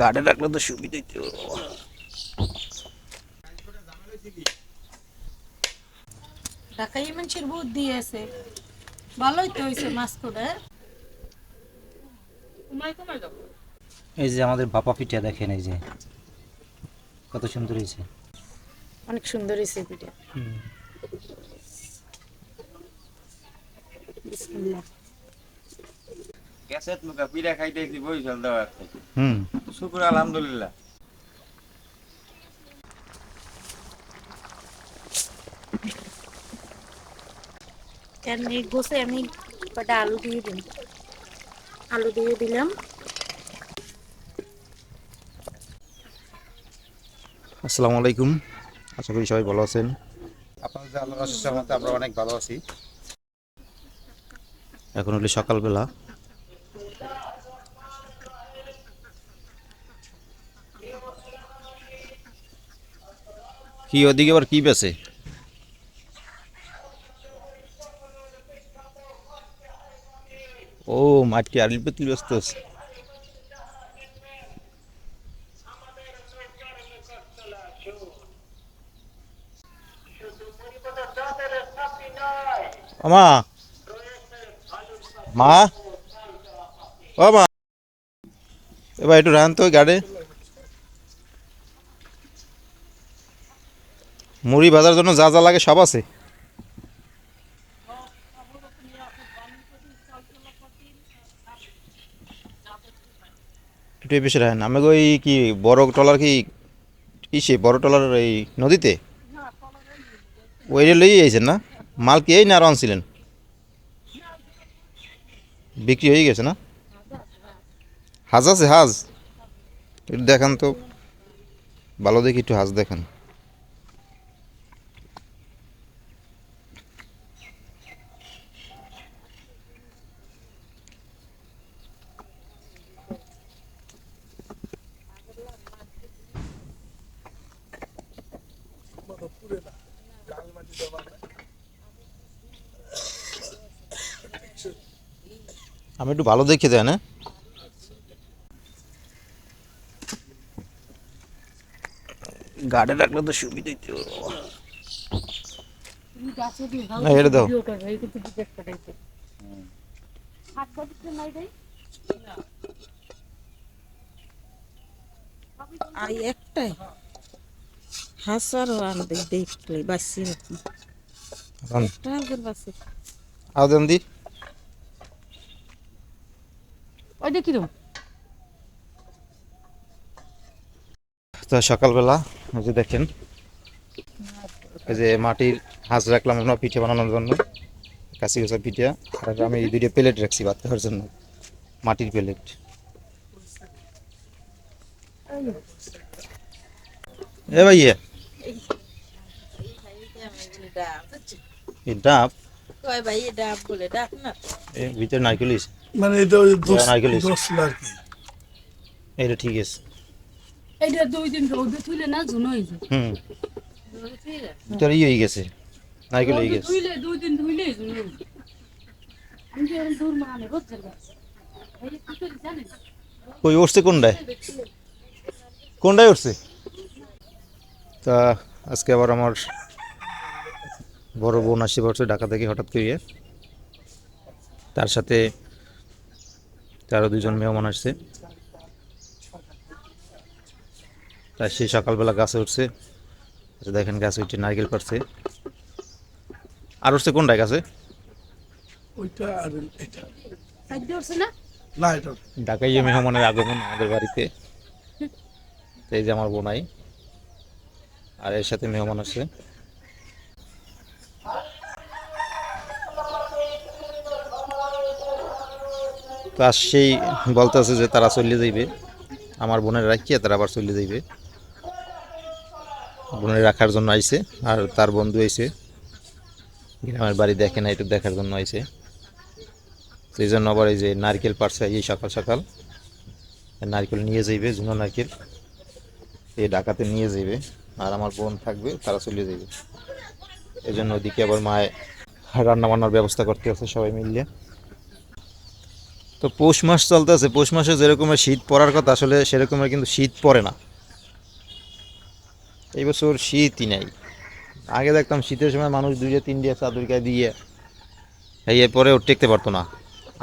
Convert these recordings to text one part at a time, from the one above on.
গার্ডে রাখলে তো সুবিধা তো ঢাকাই মানুষের বুদ্ধি আছে। ভালোই তো হয়েছে মাছ করে এই যে আমাদের বাপা পিঠা দেখেন এই যে। কত সুন্দর হয়েছে। অনেক সুন্দর হয়েছে পিঠা। বিসমিল্লাহ ক্যাসেট মুখা পিড়া খাইতেছি বরিশাল দেওয়ার হুম। শুকুর আলহামদুলিল্লাহ। আমি কটা আলু দিয়ে দিন আলু দিয়ে দিলাম। আসসালামু আলাইকুম। আশা করি সবাই ভালো আছেন। আপনাদের যে আল্লাহর আশীর্বাদে আমরা অনেক ভালো আছি। এখন হলো সকালবেলা। কি ওদিকে আবার কি বেছে ও মাটি আলিল পেতিল ব্যস্ত আছে মা মা ও মা এবার একটু রান তো গাড়ে মুড়ি ভাজার জন্য যা যা লাগে সব আছে। এই বেশি রাখেন আমি ওই কি বড় টলার কি কিসে বড় টলার এই নদীতে? ওই লই আইছেন না? মাল কি এই না আরও আনছিলেন? বিক্রি হয়ে গেছে না? হাজ আছে, হাজ। একটু দেখান তো। ভালো দেখি, একটু হাজ দেখান। আমি একটু ভালো দেখে দেন হ্যাঁ? রাখলে তো দিয়ে না, এটা দাও। আর একটাই। হাসার দেখলে বাসি দেন দি। ওই দেখি তো। সকালবেলা যে দেখেন এই যে মাটির হাঁস রাখলাম আমরা পিঠে বানানোর জন্য। কাশি গোসা পিঠে আর আমি এই দুইটা প্লেট রাখছি ভাত খাওয়ার জন্য মাটির প্লেট। এ ভাইয়া এই ডাব। কয় ভাই ডাব বলে ডাক না? এর ভিতরে নারকেল মানে এটা ওই আর কি। এটা ঠিক আছে। এইটা দুই দিন রোদে থুইলে না ঝুনো হয়ে যায়। হুম। ভিতরে ইয়ে হয়ে গেছে। নারকেল হয়ে গেছে। ধুইলে দুই দিন ধুইলে ঝুনো আমি যে দূর মানে বুঝছেন ভাই কি করি জানেন কই উঠছে কোনটায় কোনটায় উঠছে? তা আজকে আবার আমার বড় বোন আসি বছর ঢাকা থেকে হঠাৎ করে তার সাথে তারও দুজন মেহমান আসছে। তাই সে সকালবেলা গাছে উঠছে। যে দেখেন গাছে উঠে নারকেল পারছে আর উঠছে কোনটায় গাছে? ওইটা আর এটা। খাদ্য উঠছে না? না এটা ঢাকায় মেহমানের আগমন আমাদের বাড়িতে। এই যে আমার বোনাই। আর এর সাথে মেহমান আছে তো আর সেই বলতেছে যে তারা চলে যাইবে। আমার বোনের রাখিয়ে তারা আবার চলে যাইবে। বোনের রাখার জন্য আইছে আর তার বন্ধু আইছে। গ্রামের বাড়ি দেখে না একটু দেখার জন্য আইছে। তো এই জন্য আবার এই যে নারকেল পারছে এই সকাল সকাল। নারকেল নিয়ে যাইবে, ঝুনো নারকেল। এই ডাকাতে নিয়ে যাইবে। আর আমার বোন থাকবে, তারা চলে যাইবে। এই জন্য ওদিকে আবার মায়ে রান্না বান্নার ব্যবস্থা করতে আছে সবাই মিলিয়ে তো পৌষ মাস চলতেছে, পৌষ মাসে যেরকমের শীত পড়ার কথা, আসলে সেরকমের কিন্তু শীত পড়ে না। এই বছর শীতই নেই। আগে দেখতাম শীতের সময় মানুষ দুইটা, তিনটা চাদর গায়ে দিয়ে এই পরে ও টেকতে পারতো না।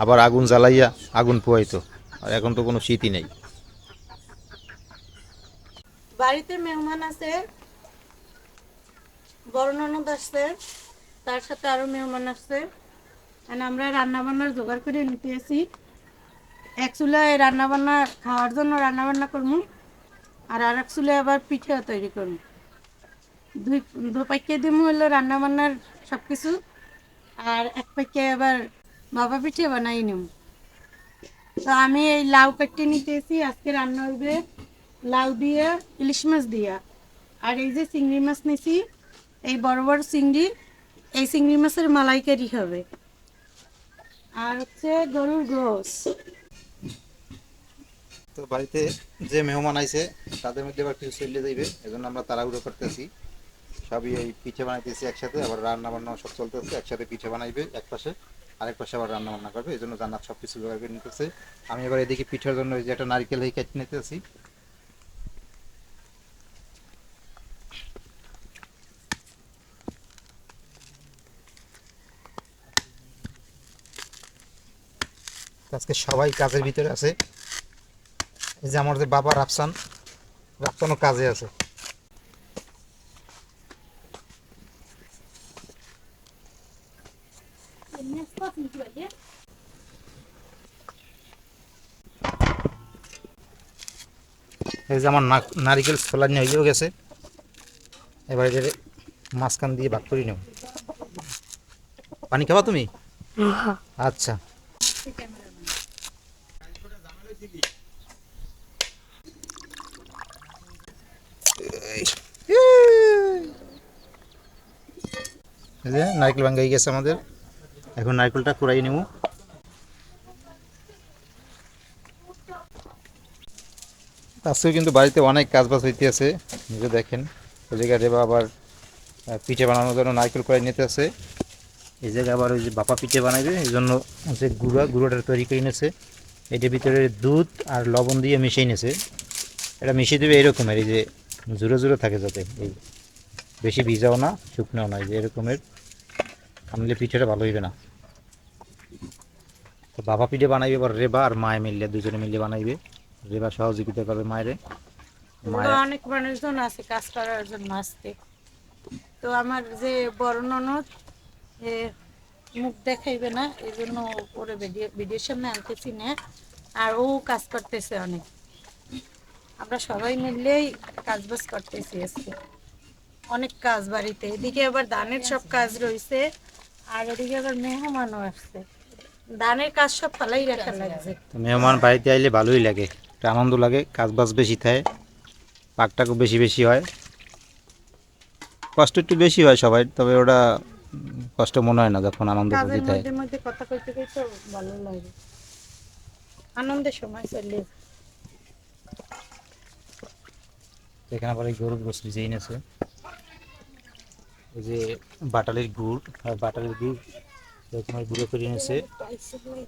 আবার আগুন জ্বালাইয়া আগুন পোয়াইতো আর এখন তো কোনো শীতই নেই। বাড়িতে মেহমান আছে, বড় আসছে তার সাথে আরও মেহমান আসছে আমরা রান্না বান্নার জোগাড় করে নিতে আসি। এক চুলায় রান্না বান্না খাওয়ার জন্য রান্না বান্না করব আর আর এক চুলায় আবার পিঠা তৈরি করব দুই, দু দুপাইকে দিব হলো রান্না বান্নার সব কিছু আর এক পাইকে আবার বাবা পিঠে বানাই নিব তো আমি এই লাউ কাটতে নিতেছি, আজকে রান্না হবে লাউ দিয়ে, ইলিশ মাছ দিয়া। আর এই যে চিংড়ি মাছ নিছি, এই বড় বড় চিংড়ি, এই চিংড়ি মাছের মালাইকারি হবে। আর হচ্ছে গরুর গোস তো বাড়িতে যে মেহমান আইছে, তাদের মধ্যে আবার কিছু চলে যাইবে, এজন্য আমরা তাড়াহুড়ো করতেছি। সবই এই পিঠে বানাইতেছি একসাথে, আবার রান্না বান্না সব চলতেছে, একসাথে পিঠে বানাইবে, এক পাশে, আরেক পাশে আবার রান্না বান্না করবে এই জান্নাত সব কিছু জোগাড় করে নিতেছে। আমি এবার এদিকে পিঠার জন্য ওই যে একটা নারকেল এই কেটে নিতেছি। আজকে সবাই কাজের ভিতরে আছে। এই যে আমার যে বাবা রাফসান রাফসানও কাজে আছে। এই যে আমার নারিকেল ছোলা নিয়ে হয়েও গেছে। এবার এদের মাঝখান দিয়ে ভাগ করে নেব। পানি খাবা তুমি? আচ্ছা। যে নারকেল ভাঙ্গা হয়ে গেছে আমাদের। এখন নারকেলটা কুড়াই নেব। আজকেও কিন্তু বাড়িতে অনেক কাজ বাজ হইতে আছে নিজে দেখেন। ওই জায়গায় আবার পিঠে বানানোর জন্য নারকেল কুড়াই নিতে আছে। এই জায়গায় আবার ওই যে বাপা পিঠে বানাইবে, এই জন্য যে গুঁড়া, গুঁড়োটা তৈরি করে নিয়েছে এটার ভিতরে দুধ আর লবণ দিয়ে মিশিয়ে নিয়েছে এটা মিশিয়ে দেবে এরকমের, এই যে জুড়ো জুড়ো থাকে যাতে, এই বেশি ভিজাও না, শুকনাও না, এই যে এরকমের। আনলে পিঠেটা ভালো হইবে না। তো বাবা পিঠে বানাইবে এবার রেবা আর মায় মিললে দুজনে মিলে বানাইবে। রেবা সহযোগিতা করবে মায়েরে। মায়ের অনেক মানুষজন আছে কাজ করার জন্য আসতে। তো আমার যে বড় ননদ মুখ দেখাইবে না এই জন্য ওরে ভিডিও ভিডিওর সামনে আনতেছি না। আর ও কাজ করতেছে অনেক। আমরা সবাই মিললেই কাজ বাজ করতেছি আজকে। অনেক কাজ বাড়িতে। এদিকে আবার ধানের সব কাজ রয়েছে আর এদিকে আবার মেহমানও আসছে। ধানের কাজ সব ফালাই রাখা লাগছে। মেহমান বাড়িতে আইলে ভালোই লাগে। একটা আনন্দ লাগে কাজ বাজ বেশি থাকে পাকটাকও বেশি বেশি হয়। কষ্ট একটু বেশি হয় সবাই তবে ওটা কষ্ট মনে হয় না যখন আনন্দ দিতে হয় মধ্যে মধ্যে কথা কইতে কইতে ভালো লাগে। আনন্দের সময় চলে। এখানে আবার গরুর গোস ভিজেই নেছে এই যে বাটালির গুড় আর বাটালির গুড় এরকমের গুঁড়ো করে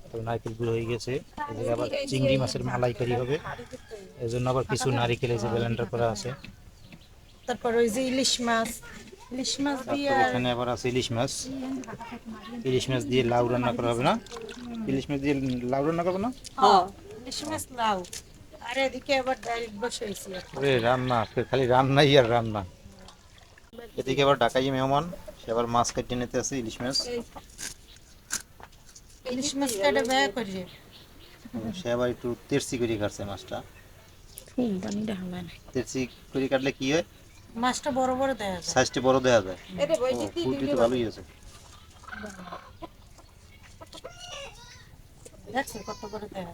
তো নারকেল গুঁড়ো হয়ে গেছে। জায়গায় আবার চিংড়ি মাছের মালাইকারি হবে। এই জন্য আবার কিছু নারিকেল এই যে ব্লেন্ডার করা আছে। তারপর ওই যে ইলিশ মাছ। ইলিশ মাছ দিয়ে এখানে আবার আছে ইলিশ মাছ। ইলিশ মাছ দিয়ে লাউ রান্না করা হবে না? ইলিশ মাছ দিয়ে লাউ রান্না করব না? হ্যাঁ, ইলিশ মাছ লাউ। আর এদিকে আবার ডাইরেক্ট বসাইছি। ওরে রান্না খালি রান্নাই আর রান্না। এদিকে আবার ডাকাই মেহমান সে আবার মাছ কাটিয়ে নিতে আছে ইলিশ মাছ। ইলিশ মাছ কাটা ব্যয় করি সে আবার একটু তেরসি করে কাটছে মাছটা। তেরসি করে কাটলে কি হয়? মাছটা বড় বড় দেয়া যায়। সাইজটা বড় দেওয়া যায়। ফুলটি তো ভালোই আছে। দেখছ কত বড় দেয়া।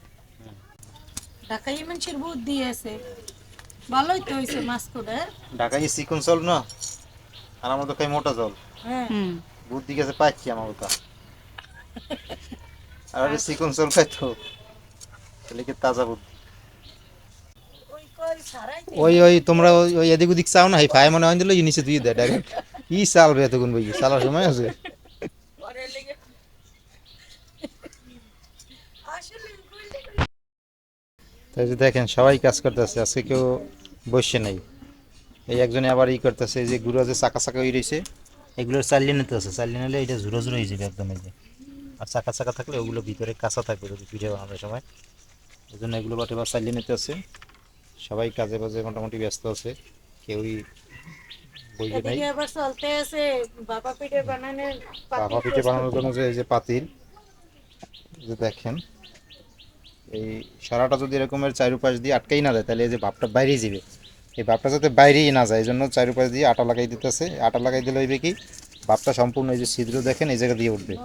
ঢাকাই মানুষের বহুত দিয়েছে ভালোই তো হয়েছে মাছ করে ঢাকাই চিকন চল না? আর আমার তো খাই মোটা জল। হ্যাঁ। বুদ্ধি গেছে পাচ্ছি আমার ওটা আর ওই চিকন চল খাই তো। তাহলে কি তাজা বুদ্ধি। ওই ওই ওই তোমরা ওই এদিক ওদিক চাও না? এই ফাই মনে হয় দিল নিচে দিয়ে দেয় ডাইরেক্ট কি চাল রে এতক্ষণ বই? চালার সময় আছে। তাই দেখেন সবাই কাজ করতেছে আজকে কেউ বসে নেই। এই একজনে আবার ই করতেছে যে গুঁড়ো যে চাকা চাকা হয়ে রয়েছে এগুলোর চালিয়ে নিতে আছে চালিয়ে নিলে এটা ঝুরো ঝুরো হয়ে যাবে একদম এই যে। আর চাকা চাকা থাকলে ওগুলো ভিতরে কাঁচা থাকবে যদি পিঠে বানানোর সময়। এই জন্য এগুলো এবার চালিয়ে নিতে আছে। সবাই কাজে বাজে মোটামুটি ব্যস্ত আছে কেউই নাই। আবার চলতে আছে বাবা পিঠে বানানোর পাপা পিঠে বানানোর জন্য যে এই যে পাতিল যে দেখেন এই সারাটা যদি এরকমের চারুপাশ দিয়ে আটকাই না যায় তাহলে এই যে ভাপটা বাইরেই যাবে। এই ভাপটা যাতে বাইরেই না যায় এই জন্য চারিপাশ দিয়ে আটা লাগাই দিতেছে। আটা লাগাই দিলে হইবে কি ভাপটা সম্পূর্ণ এই যে ছিদ্র দেখেন, এই জায়গা দিয়ে উঠবে।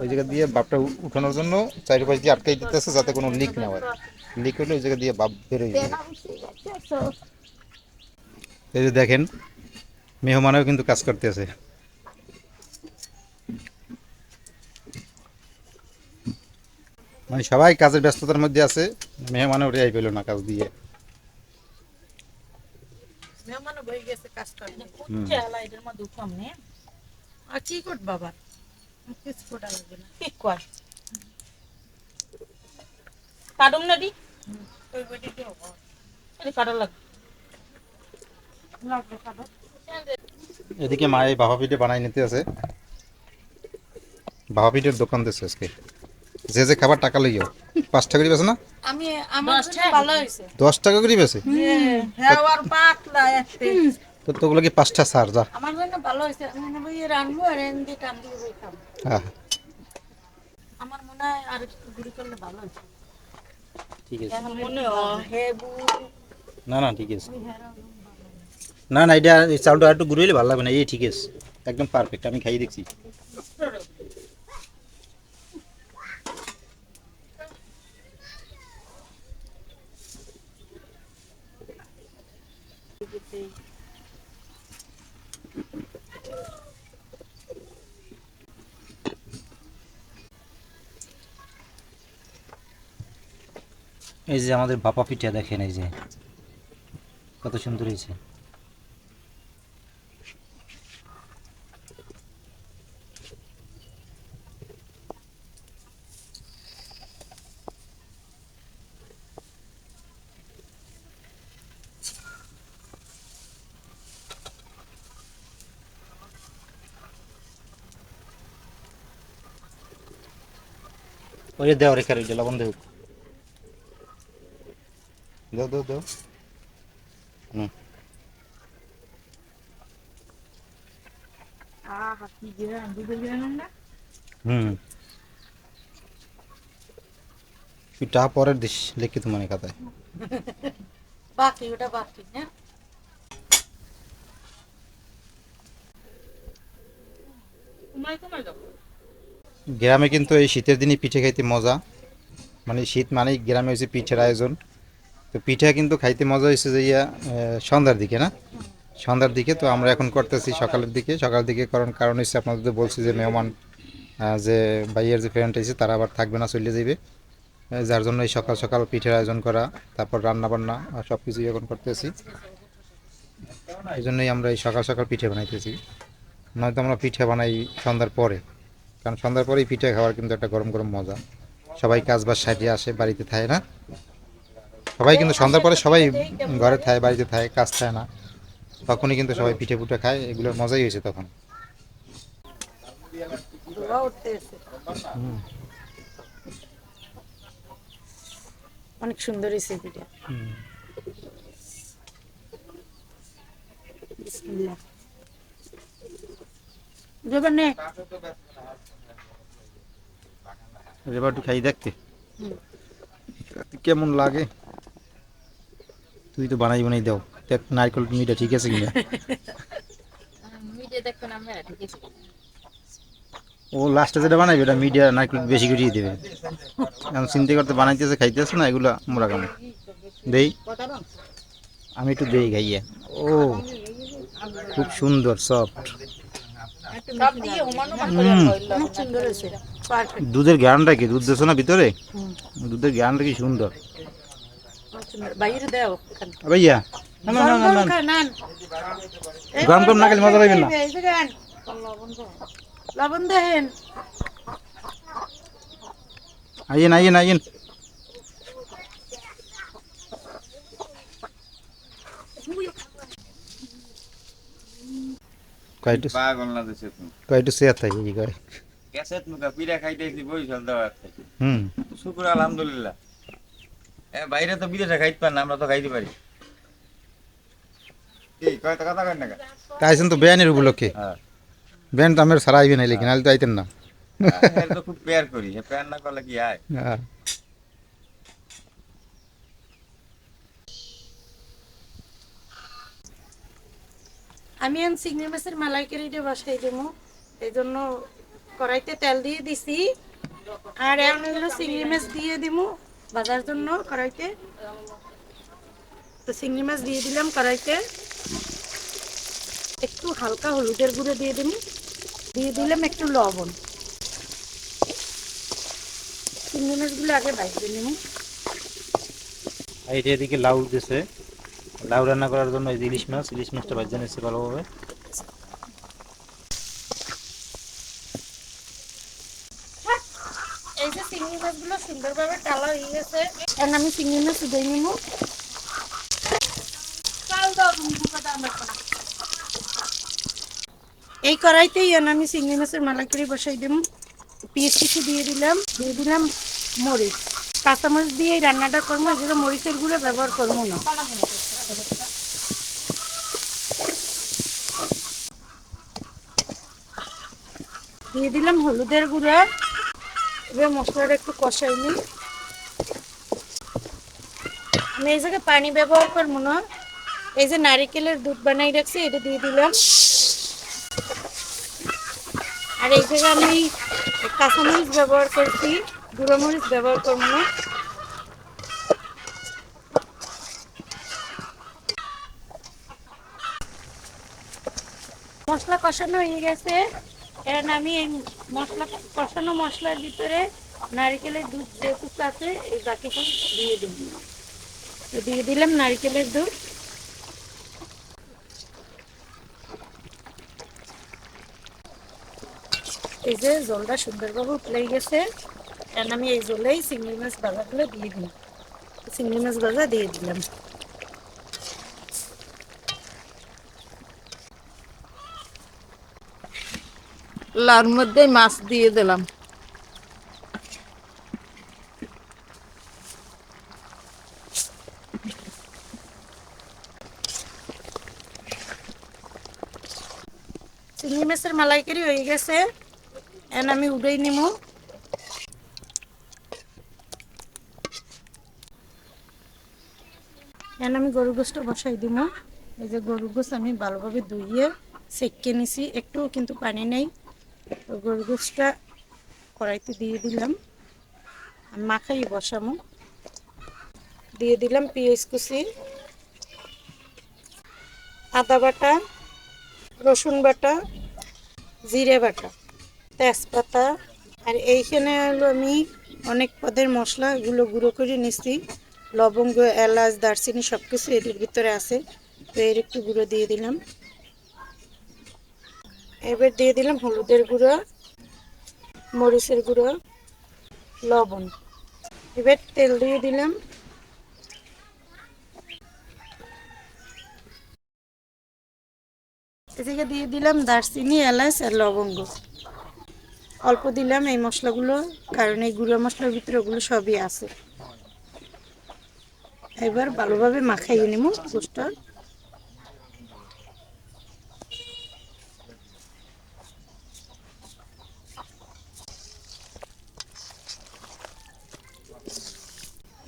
ওই জায়গা দিয়ে ভাপটা উ- উঠানোর জন্য চারিপাশ দিয়ে আটকাই দিতেছে যাতে কোনো লিক না হয়। লিক হলে ওই জায়গা দিয়ে ভাপ বেরোয় এই যে দেখেন, মেহমানও কিন্তু কাজ করতেছে। মানে সবাই কাজের ব্যস্ততার মধ্যে আছে, মেহমানও রেয়াই পেল না কাজ দিয়ে মেহমানও বই গেছে কাজ করে কুচ্চে মধ্যে উঠাম নে। আর কি করত বাবা? কিছু করা লাগবে না। ঠিক কর? কাটুম না দি। ওই এটা কাটা লাগবে লাগবে খাব এদিকে মা এই বাবা পিঠে বানাই নিতে আছে। বাবা পিঠের দোকান দিচ্ছে আজকে। যে যে খাবার টাকা লইও পাঁচ টাকা করে বেছে না? আমি আমার টাকা? ভালো হয়েছে। দশ টাকা করে বেছে? হ্যাঁ আর পাতলা একটা তো তোগুলো কি পাঁচটা সার? যা। আমার জন্য ভালো হয়েছে। আমি হয় রানবো আর এমনি টান দিয়ে বই খাব। হ্যাঁ আমার মনে হয় আর একটু গুড়ি করলে ভালো ঠিক আছে। মনে হয় হেবু না না ঠিক আছে। না না এটা এই চাউলটা একটু গুঁড়ো ভালো লাগবে না। এই ঠিক আছে। একদম পারফেক্ট আমি খাইয়ে দেখছি। এই যে আমাদের বাপা পিঠা দেখেন, এই যে। কত সুন্দর হয়েছে। ওই যে দেওয়া রেখে রইল লবণ দেব দাও দাও দাও। হুম। হুম। পিঠা পরের দিস লিখিত মানে খাতায় বাকি ওটা বাকি হ্যাঁ? গ্রামে কিন্তু এই শীতের দিনই পিঠে খাইতে মজা। মানে শীত মানেই গ্রামে হয়েছে পিঠের আয়োজন। তো পিঠা কিন্তু খাইতে মজা হয়েছে যে ইয়া সন্ধ্যার দিকে, না? সন্ধ্যার দিকে তো আমরা এখন করতেছি সকালের দিকে। সকালের দিকে কারণ কারণ হচ্ছে আপনাদের বলছি যে মেহমান যে ভাইয়ের যে ফ্রেন্ড আছে তারা আবার থাকবে না, চলে যাবে যার জন্য এই সকাল সকাল পিঠের আয়োজন করা, তারপর রান্না বান্না সব কিছুই এখন করতেছি। এই জন্যই আমরা এই সকাল সকাল পিঠে বানাইতেছি। নয়তো আমরা পিঠে বানাই সন্ধ্যার পরে, কারণ সন্ধ্যার পরেই পিঠে খাওয়ার কিন্তু একটা গরম গরম মজা। সবাই কাজ বাজ সারিয়ে আসে, বাড়িতে থাকে, না? সবাই কিন্তু সন্ধ্যার পরে সবাই ঘরে থাকে বাড়িতে থাকে কাজ থাকে না। তখনই কিন্তু সবাই পিঠে পুঠে খায় এগুলোর মজাই হয়েছে তখন। অনেক সুন্দর হয়েছে পিঠা। একটু খাই দেখতে। কেমন লাগে? তুই তো বানাই বানাই দাও। দেখ, নারকেল মিটা ঠিক আছে কিনা? ও লাস্টে যেটা বানাইবে, ওটা মিডিয়া নারকেল বেশি করিয়ে দেবে। এখন চিন্তা করতে বানাইতেছে, খাইতেছে না, এগুলা মোরা কাম দেই। আমি একটু দেই খাইয়ে। ও, খুব সুন্দর সফট করে দুধের জ্ঞানটা কি? দুধ দেছো না ভিতরে? দুধের জ্ঞানটা কি সুন্দর। বাইরে দাও ভাইয়া না না না না না গরম গরম না খেলে মজা পাবেন না লবণ আলহামদুলিল্লাহ। এ বাইরে তো বিদেশে খাইতে পারে না আমরা তো খাইতে পারি? আইসেন তো বেয়ানের উপলক্ষে। হ্যাঁ। বেন তো আমার সারা আইবে না লেকিন নাহলে তো আইতেন না। এর তো খুব পেয়ার করি সে পেয়ার না করলে কি হয় হ্যাঁ। আমি এখন চিংড়ি মাছের মালাইকারিটা বসাই দেবো। এই জন্য কড়াইতে তেল দিয়ে দিছি। আর এখন হলো চিংড়ি মাছ দিয়ে দিব। বাজার জন্য কড়াইতে। তো চিংড়ি মাছ দিয়ে দিলাম কড়াইতে। একটু হালকা হলুদের গুঁড়ো দিয়ে দিন দিয়ে দিলাম একটু লবণ। চিংড়ি মাছগুলো আগে বাইরে নিব। আর এটা এদিকে লাউ দিছে লাউ রান্না করার জন্য এই যে ইলিশ মাছ, ইলিশ মাছটা ভাজা নিচ্ছে ভালোভাবে এই যে চিংড়ি মাছগুলো সুন্দরভাবে টালা হয়ে গেছে এখন আমি চিংড়ি মাছ এই কড়াইতেই এখন আমি চিংড়ি মাছের মালাইকারি বসাই দেব। পেঁয়াজ কিছু দিয়ে দিলাম দিয়ে দিলাম মরিচ। কাঁচামরিচ দিয়ে এই রান্নাটা করব যেটা মরিচের গুঁড়ো ব্যবহার করব না। দিয়ে দিলাম হলুদের গুঁড়া। এবার মশলাটা একটু কষাই নিই। আমি এই জায়গায় পানি ব্যবহার করব না। এই যে নারিকেলের দুধ বানাই রাখছি, এটা দিয়ে দিলাম। আর এই জায়গায় আমি কাঁচামরিচ ব্যবহার করছি, গুঁড়ো মরিচ ব্যবহার করব না। মশলা কষানো হয়ে গেছে। কারণ আমি এই মশলা, কষানো মশলার ভিতরে নারকেলের দুধ যেটুকু আছে, এই বাকিটা দিয়ে দিই দিয়ে দিলাম নারকেলের দুধ। এই যে জলটা সুন্দরভাবে উতলাই গেছে। এখন আমি এই জলেই চিংড়ি মাছ ভাজাগুলো দিয়ে দিই চিংড়ি মাছ ভাজা দিয়ে দিলাম। লার মধ্যে মাছ দিয়ে দিলাম চিংড়ি মাছের মালাইকারি হয়ে গেছে। এখন আমি উড়াই নিব এখন আমি গরু গোষ্ঠটা বসাই দিব এই যে গরু গোশ আমি ভালোভাবে ধুইয়ে সেঁকে নিছি একটু কিন্তু পানি নেই। তো গরু গোষ্ঠটা কড়াইতে দিয়ে দিলাম। আমি মাখাই বসামো দিয়ে দিলাম পেঁয়াজ কুচি, আদা বাটা রসুন বাটা জিরে বাটা, তেজপাতা, আর এইখানে হলো আমি অনেক পদের মশলা, এগুলো গুঁড়ো করে নিচ্ছি লবঙ্গ, এলাচ, দারচিনি সব কিছু এদের ভিতরে আছে, তো এর একটু গুঁড়ো দিয়ে দিলাম। এবার দিয়ে দিলাম হলুদের গুঁড়ো, মরিচের গুঁড়ো, লবণ। এবার তেল দিয়ে দিলাম। এদিকে দিয়ে দিলাম, দারচিনি, এলাচ আর লবঙ্গ। অল্প দিলাম এই মশলাগুলো, কারণ এই গুঁড়ো মশলার ভিতরে ওগুলো সবই আছে। এবার ভালোভাবে মাখাইয়ে নিব গোষ্ঠটা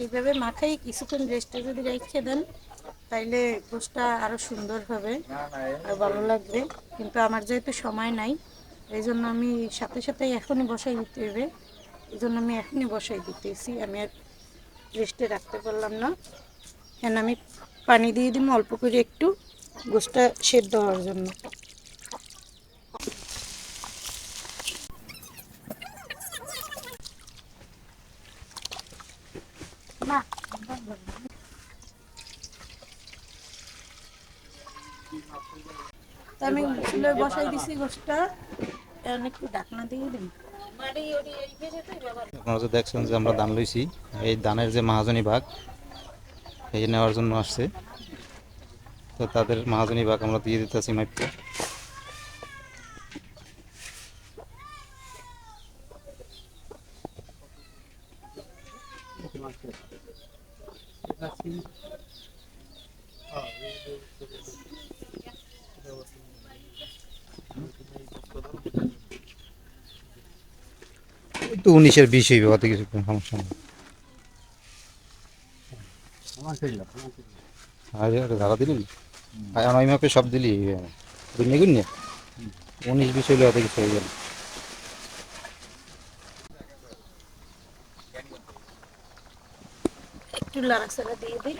এইভাবে মাখাই কিছুক্ষণ রেস্টে যদি রেখে দেন তাইলে গোষ্ঠটা আরও সুন্দর হবে আর ভালো লাগবে। কিন্তু আমার যেহেতু সময় নাই এই জন্য আমি সাথে সাথে এখনই বসাই দিতে হবে। এই জন্য আমি এখনই বসাই দিতেছি, আমি আর রেস্টে রাখতে পারলাম না। কেন আমি পানি দিয়ে দিব অল্প করে একটু গোষ্ঠটা সেদ্ধ হওয়ার জন্য না তা আমি বসাই দিছি ডাকনা দিয়ে দিন। আপনারা দেখছেন যে আমরা ধান লইছি, এই ধানের যে মহাজনী ভাগ এই নেওয়ার জন্য আসছে। তো তাদের মহাজনী ভাগ আমরা দিয়ে দিতেছি মাইপকে। তো উনিশের বিশ হইবে অত কিছু সমস্যা নেই। ধারা দিলি? আমি মাপে সব দিলি উনিশ বিশ হইলে অত কিছু দিয়ে দিই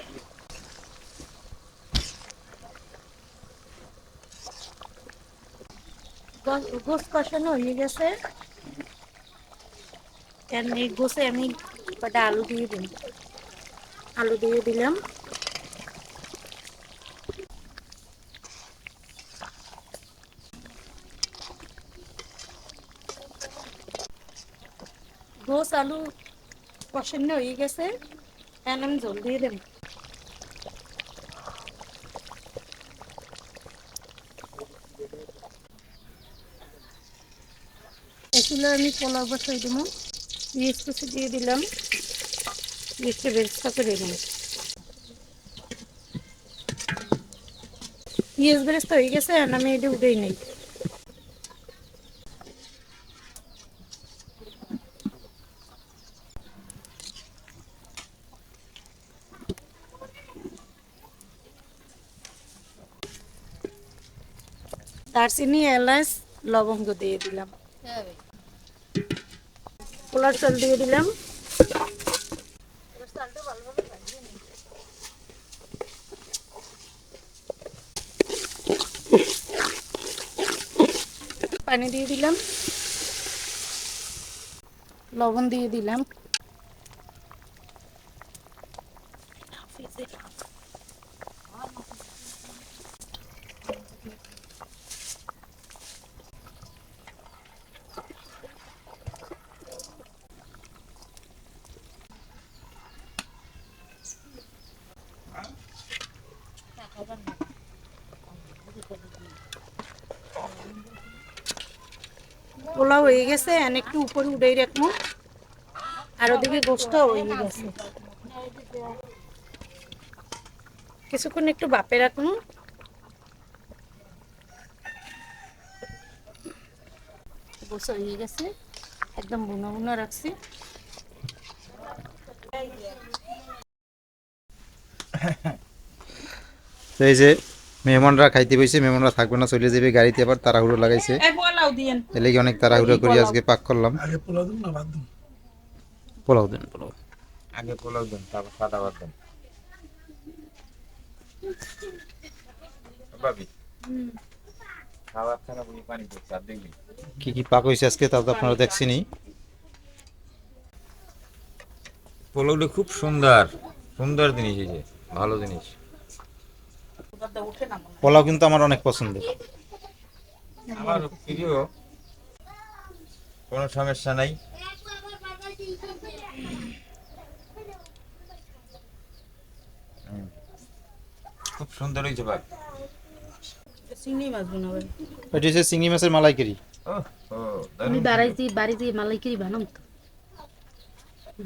গোস কষানো হয়ে গেছে। এই গোসে আমি কটা আলু দিয়ে দিই আলু দিয়ে দিলাম। গোস আলু কষানো হয়ে গেছে। এখন আমি জল দিয়ে দেব এগুলো আমি পোলাও বসাই দেবো পেঁয়াজ কুচি দিয়ে দিলাম। পেঁয়াজটা বেরেস্তা করে দিলাম পেঁয়াজ বেরেস্তা হয়ে গেছে এখন আমি এটা উঠেই নেই। দারচিনি, এলাচ, লবঙ্গ দিয়ে দিলাম। পোলার চাল দিয়ে দিলাম। পানি দিয়ে দিলাম। লবণ দিয়ে দিলাম। পোলাও হয়ে গেছে এখন একটু উপরে উঠেই রাখব। আর ওদিকে গোষ্ঠ হয়ে গেছে। কিছুক্ষণ একটু বাপে রাখুন। গোস হয়ে গেছে একদম বুনো বুনো রাখছি। এই যে মেহমানরা খাইতে বইছে মেহমানরা থাকবে না চলে যাবে গাড়িতে আবার তাড়াহুড়ো লাগাইছে। পোলাও এর লেগে অনেক তাড়াহুড়ো করে আজকে পাক করলাম। আগে পোলা দিন না ভাত দিন? পোলাও দেন পোলাও। আগে পোলাও দেন তারপর সাদা ভাত দেন। ভাবি খাবার ছাড়া বুঝি পানি পড়ছে আর দেখবি। কি কি পাক হয়েছে আজকে তা তো আপনারা দেখছেনই পোলাওটা খুব সুন্দর সুন্দর জিনিস এই যে ভালো জিনিস। পোলাও কিন্তু আমার অনেক পছন্দের। আমার প্রিয় কোনো সমস্যা নাই। খুব সুন্দর হয়েছে ভাই। চিংড়ি মাছ বানাবেন এটা হচ্ছে চিংড়ি মাছের মালাইকারি। ও ও আমি দারুণ। বাড়াইছি বাড়িতে মালাইকারি বানাম তো।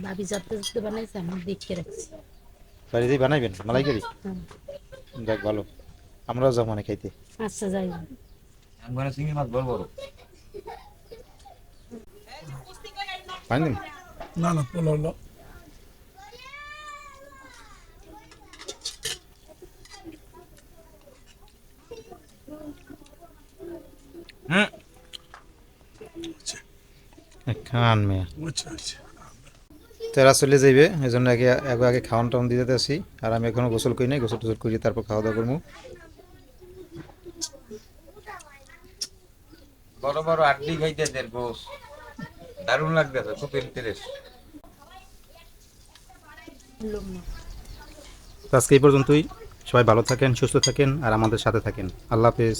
ভাবি যাতে যাতে বানাইছে আমি দেখে রাখছি। বাড়িতেই বানাইবেন মালাইকারি? যাক ভালো। আমরাও যাব মানে খাইতে। আচ্ছা যাই একবারে চিংড়ি মাছ বড় বড় পানি দিন না না পোলা হুম খান মেয়া। আচ্ছা আচ্ছা। তেরা চলে যাইবে এই জন্য আগে আগে আগে খাওয়ান টাউন দিতে আসি। আর আমি এখনও গোসল করি নাই গোসল টোসল করি তারপর খাওয়া দাওয়া করব বড় বড় আড্ডি খাইতে গোস দারুণ লাগতেছে খুব ইন্টারেস্ট আজকে এই পর্যন্তই। সবাই ভালো থাকেন, সুস্থ থাকেন, আর আমাদের সাথে থাকেন। আল্লাহ হাফেজ।